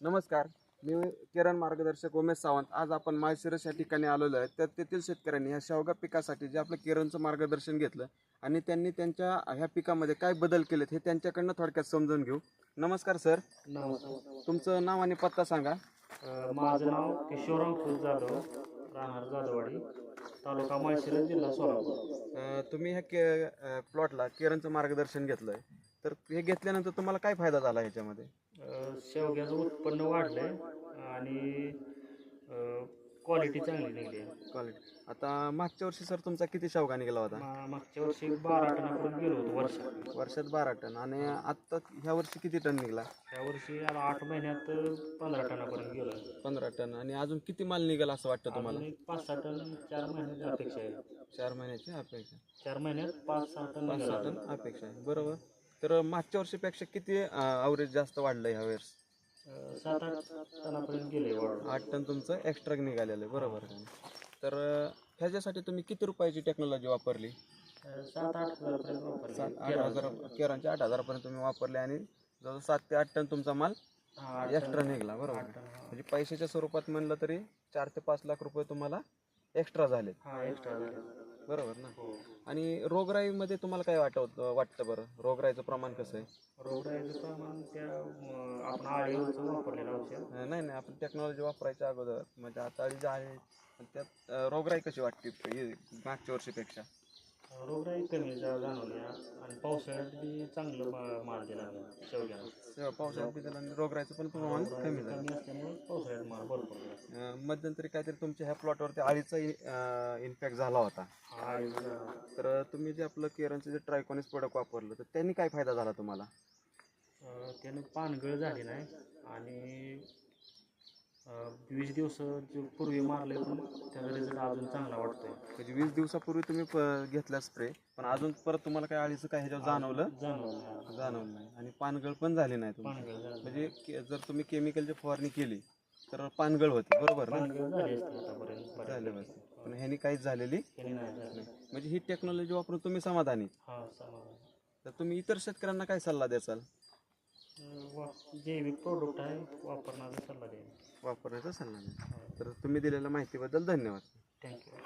नमस्कार मी किरण मार्गदर्शक उमेश सावंत. आज आपण माळशिरस या ठिकाणी आलेलो आहे. तर तेथील शेतकऱ्यांनी ह्या शेवगा पिकासाठी जे आपलं किरणचं मार्गदर्शन घेतलं आणि त्यांनी त्यांच्या ह्या पिकामध्ये काय बदल केलेत हे त्यांच्याकडनं थोडक्यात समजून घेऊ. नमस्कार सर. नमस्कार. तुमचं नाव आणि पत्ता सांगा. माझं नाव किशोराम फुल जाधव राहणार जाधववाडी तालुका माळशिरस जिल्हा सोलापूर. तुम्ही ह्या के प्लॉटला किरणचं मार्गदर्शन घेतलं आहे तर हे घेतल्यानंतर तुम्हाला काय फायदा झाला ह्याच्यामध्ये? अ, शेवग्याचं उत्पन्न वाढलंय आणि क्वालिटी चांगली निघली आहे. क्वालिटी आता मागच्या वर्षी सर तुमचा किती शेवगा निघाला होता? मा- मागच्या वर्षी बारा टनापर्यंत गेलो होतो वर्षात. वर्षात बारा टन. आणि आत्ता ह्या वर्षी किती टन निघाला? त्या वर्षी आठ महिन्यात पंधरा टनापर्यंत गेलो पंधरा टन. आणि अजून किती माल निघाला असं वाटतं तुम्हाला? अजून एक पाच सहा टन चार महिन्याची अपेक्षा आहे. चार महिन्याची अपेक्षा. चार महिन्यात पाच सहा टन पाच सहा निघाला. टन अपेक्षा आहे. बरोबर. तर मागच्या वर्षीपेक्षा किती अवरेज जास्त वाढलं ह्या वेळेस? सात आठ टनापर्यंत गेले आठ टन तुमचं एक्स्ट्रा निघालेलं आहे बरोबर? तर ह्याच्यासाठी तुम्ही किती रुपयाची टेक्नॉलॉजी वापरली? सात आठ हजारपर्यंत वापरले. सात आठ हजार केरांचे आठ हजारपर्यंत तुम्ही वापरले आणि जवळ सात ते आठ टन तुमचा माल हा, आठ एक्स्ट्रा टन- निघाला बरोबर. आठ टन, हा. म्हणजे पैशाच्या स्वरूपात म्हणलं तरी चार ते पाच लाख रुपये तुम्हाला एक्स्ट्रा झाले हा एक्स्ट्रा झाले बरोबर ना? हो. आणि रोगराईमध्ये तुम्हाला काय वाटत वाटतं बरं? रोगराईचं प्रमाण कसं आहे? रोगराईचं प्रमाण त्या अं, आपण आळीवरचं वापरलेलं औषध. अं, नाही नाही आपण टेक्नॉलॉजी वापरायच्या अगोदर म्हणजे आता जी आहे त्यात अं, रोगराई कशी वाटते हे मागच्या वर्षीपेक्षा? रोगराई कमी जा- जाणवली आणि पावसाळ्यात बी चांगलं मा- माल दिला शेवग्याला. तेव्हा पावसाळ्यात बी त्याला रोगराईचं पण प्रमाण कमी झालं. कमी असल्यामुळे पावसाळ्यात माल भरपूर दिला. अं, मध्यंतरी काहीतरी तुमच्या ह्या प्लॉटवरती अळीचा इन्फॅक्ट झाला होता. हा, आळीचं तर तुम्ही जे आपलं केरनचं जे ट्रायकॉनिस प्रोडक्ट वापरलं तर त्यांनी काय फायदा झाला तुम्हाला? अं, त्यानं पानगळ झाली नाही. आणि वीस दिवस जे पूर्वी मारले पण त्याचा रिझल्ट अजून चांगला वाटतोय. म्हणजे वीस दिवसापूर्वी तुम्ही प- घेतला स्प्रे पण अजून परत तुम्हाला काय अळीचं काय ह्याच्यावर जाणवलं? जाणवलं जाणवलं नाही. आणि पानगळ पण झाली नाही तुम्ही पानगळ झाली म्हणजे के- जर तुम्ही केमिकलची फवारणी केली तर पानगळ होते. बरोबर ना? पानगळ झाली असते आतापर्यंत. झाले बऱ्यापैकी. बस पण ह्यानी काहीच झालेली त्याने नाही झाली. म्हणजे ही टेक्नॉलॉजी वापरून तुम्ही समाधानी. हा समाधान. तर तुम्ही इतर शेतकऱ्यांना काय सल्ला द्याल? वा जैविक प्रोडक्ट आहे वापरण्याचा सल्ला द्यायला वापरायचा सल्ला नाही तर तुम्ही दिलेल्या माहितीबद्दल धन्यवाद. थँक्यू